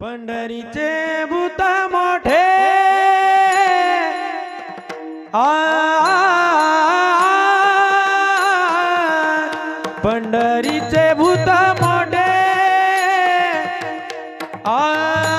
पंढरीचे भूत मोठे पंढरीचे भूत मोठे आ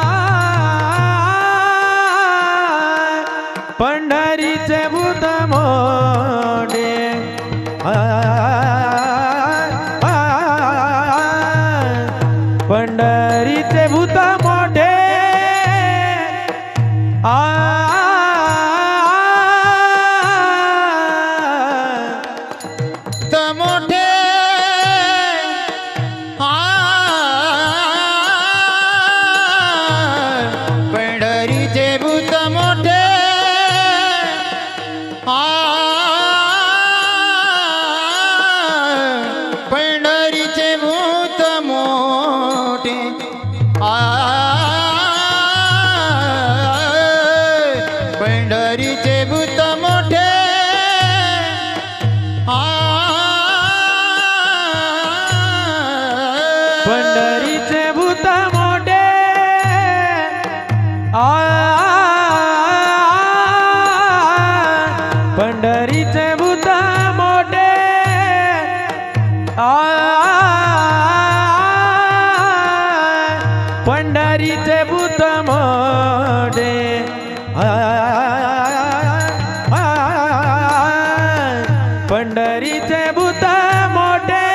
तरीचे भूत मोडे. पंढरीचे भूत मोठे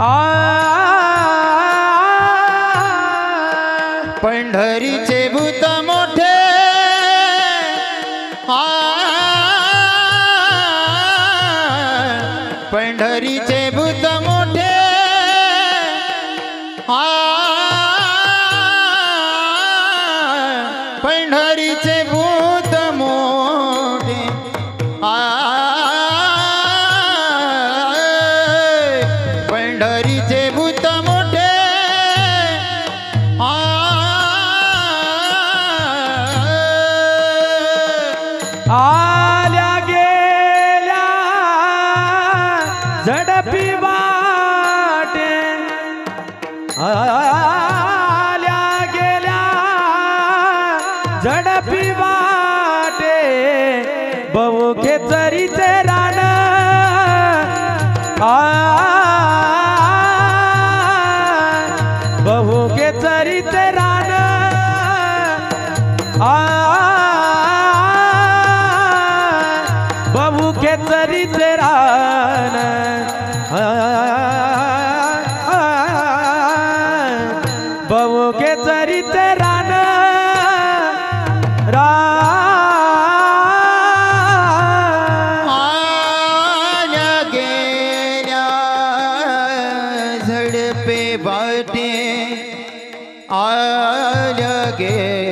आ. पंढरीचे भूत मोठे पंढरीचे पवके चरीच रान झडपे बाटे. आल गे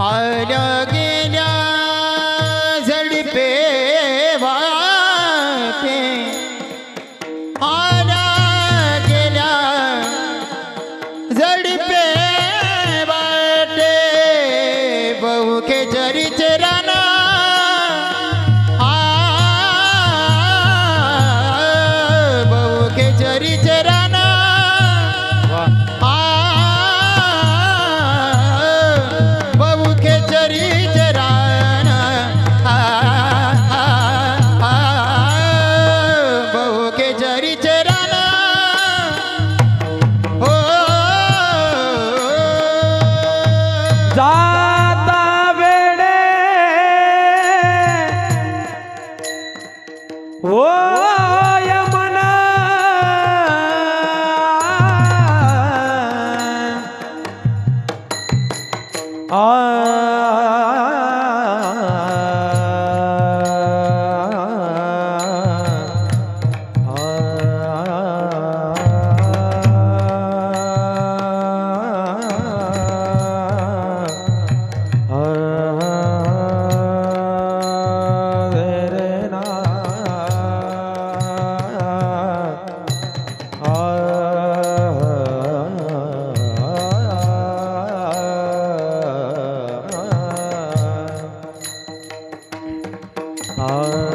आल्या गेल्या झडपे वाते आल्या गेल्या झडपे वाटे. बहुके जरीचे 啊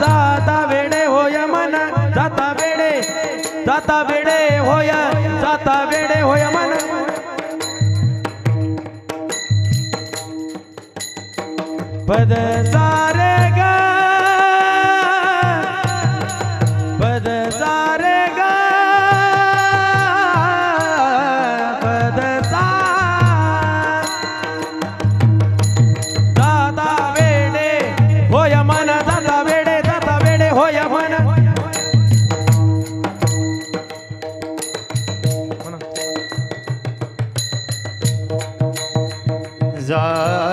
जाता वेडे होय मन जाता वेडे जाता वेडे होय जाता वेडे होय मन. पद सारे ग desire.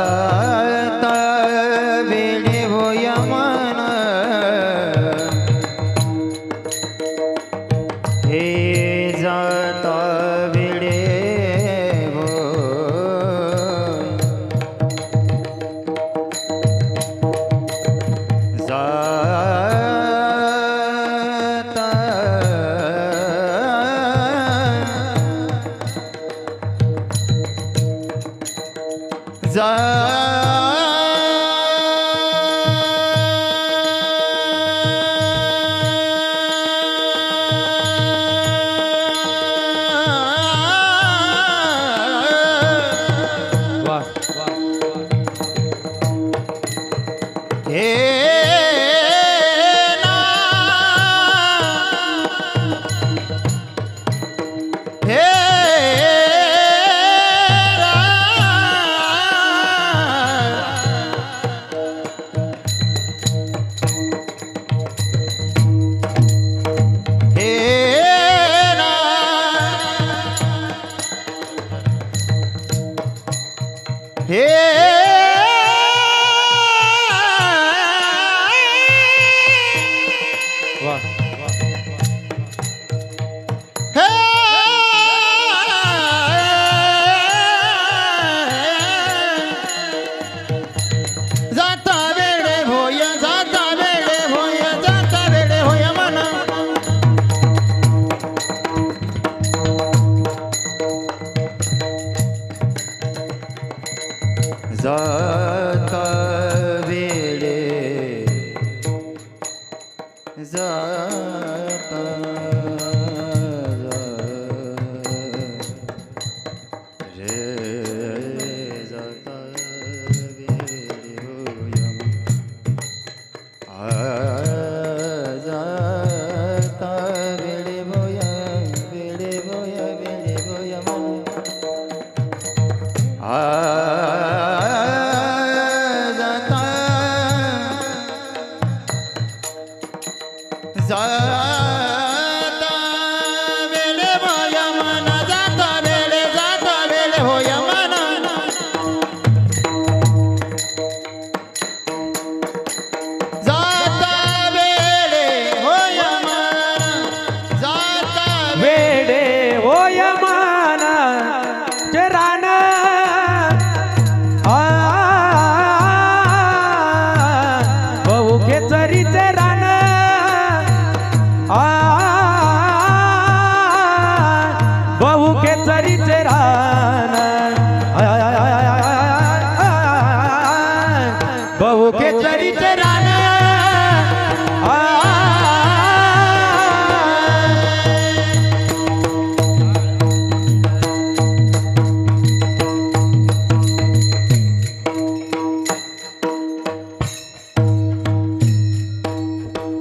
बहुके चरीचे रान